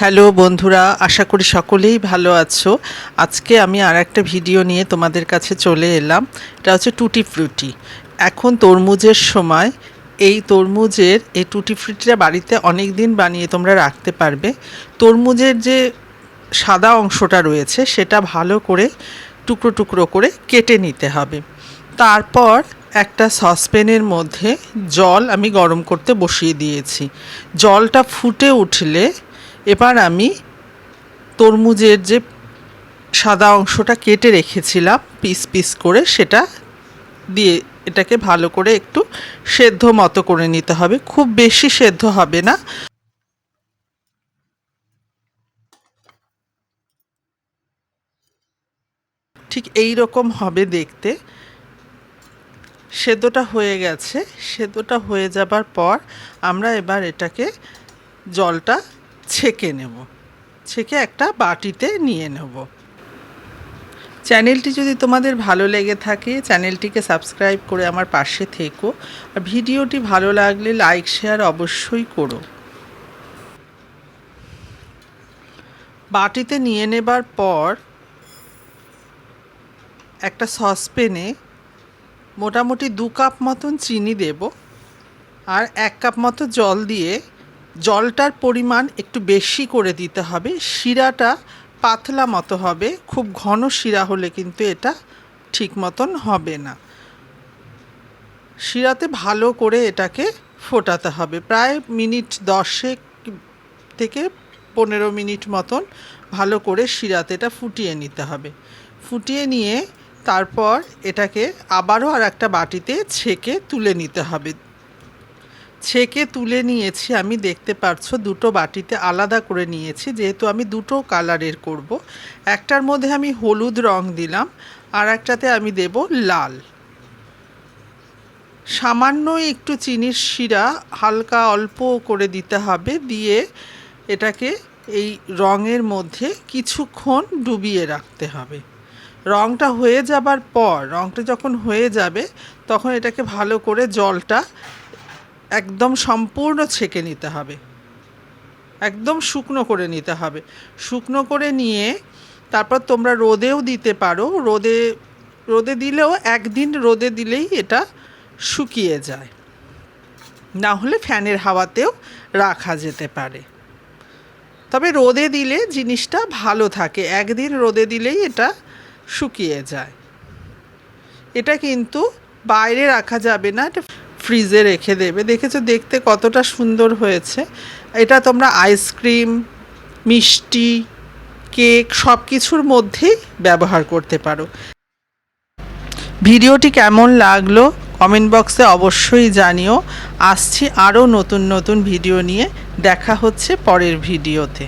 Hello বন্ধুরা, আশা করি সকলেই ভালো আছো। আজকে আমি আর একটা ভিডিও নিয়ে তোমাদের কাছে চলে এলাম। এটা হচ্ছে টুটি ফ্রুটি। এখন তরমুজের সময়। এই তরমুজের, এই টুটি ফ্রুটিটা বাড়িতে অনেক দিন বানিয়ে তোমরা রাখতে পারবে। তরমুজের যে সাদা অংশটা রয়েছে, সেটা ভালো করে, টুকরো টুকরো করে কেটে নিতে হবে। তারপর একটা সসপ্যানের মধ্যে জল আমি গরম করতে বসিয়ে দিয়েছি। জলটা ফুটে উঠলে এবার আমি তরমুজের যে সাদা অংশটা কেটে রেখেছিলাম, পিস পিস করে সেটা দিয়ে এটাকে ভালো করে একটু সেদ্ধ মতো করে নিতে হবে। খুব বেশি সেদ্ধ হবে না। ঠিক এই রকম হবে দেখতে। সেদ্ধটা হয়ে গেছে। সেদ্ধটা হয়ে যাবার পর আমরা এবার এটাকে জলটা ছেঁকে নেব। ছেঁকে একটা বাটিতে নিয়ে নেব। চ্যানেলটি যদি তোমাদের ভালো লেগে থাকে, চ্যানেলটিকে সাবস্ক্রাইব করে আমার পাশে থেকো। আর ভিডিওটি ভালো লাগলে লাইক, শেয়ার অবশ্যই করো। বাটিতে নিয়ে নেবার পর একটা সসপ্যানে মোটামুটি দু কাপ মতন চিনি দেব। আর এক কাপ মতো জল দিয়ে জলটার পরিমাণ একটু বেশি করে দিতে হবে। শিরাটা পাতলা মতো হবে। খুব ঘন শিরা হলে কিন্তু এটা ঠিক মতন হবে না। শিরাতে ভালো করে এটাকে ফোটাতে হবে। প্রায় মিনিট দশেক থেকে পনেরো মিনিট মতন ভালো করে শিরাতে এটা ফুটিয়ে নিতে হবে। ফুটিয়ে নিয়ে তারপর এটাকে আবারও আর একটা বাটিতে ছেঁকে তুলে নিতে হবে। ছেঁকে তুলে নিয়েছি, আমি দেখতে পারছ, দুটো বাটিতে আলাদা করে নিয়েছি, যেহেতু আমি দুটো কালারের করব। একটার মধ্যে আমি হলুদ রং দিলাম, আর একটাতে আমি দেব লাল। সামান্য একটু চিনির শিরা হালকা অল্প করে দিতে হবে, দিয়ে এটাকে এই রঙের মধ্যে কিছুক্ষণ ডুবিয়ে রাখতে হবে। রঙটা হয়ে যাবার পর, রঙটা যখন হয়ে যাবে, তখন এটাকে ভালো করে জলটা একদম সম্পূর্ণ ছেঁকে নিতে হবে। একদম শুকনো করে নিতে হবে। শুকনো করে নিয়ে তারপর তোমরা রোদেও দিতে পারো। রোদে রোদে দিলেও একদিন রোদে দিলেই এটা শুকিয়ে যায়। না হলে ফ্যানের হাওয়াতেও রাখা যেতে পারে। তবে রোদে দিলে জিনিসটা ভালো থাকে। একদিন রোদে দিলেই এটা শুকিয়ে যায়। এটা কিন্তু বাইরে রাখা যাবে না। এটা ফ্রিজে রেখে দেবে। দেখেছ দেখতে কতটা সুন্দর হয়েছে। এটা তোমরা আইসক্রিম মিষ্টি কেক সব কিছুর মধ্যেই ব্যবহার করতে পারো। ভিডিওটি কেমন লাগল কমেন্ট বক্সে অবশ্যই জানিও। আসছি আরও নতুন নতুন ভিডিও নিয়ে। দেখা হচ্ছে পরের ভিডিওতে।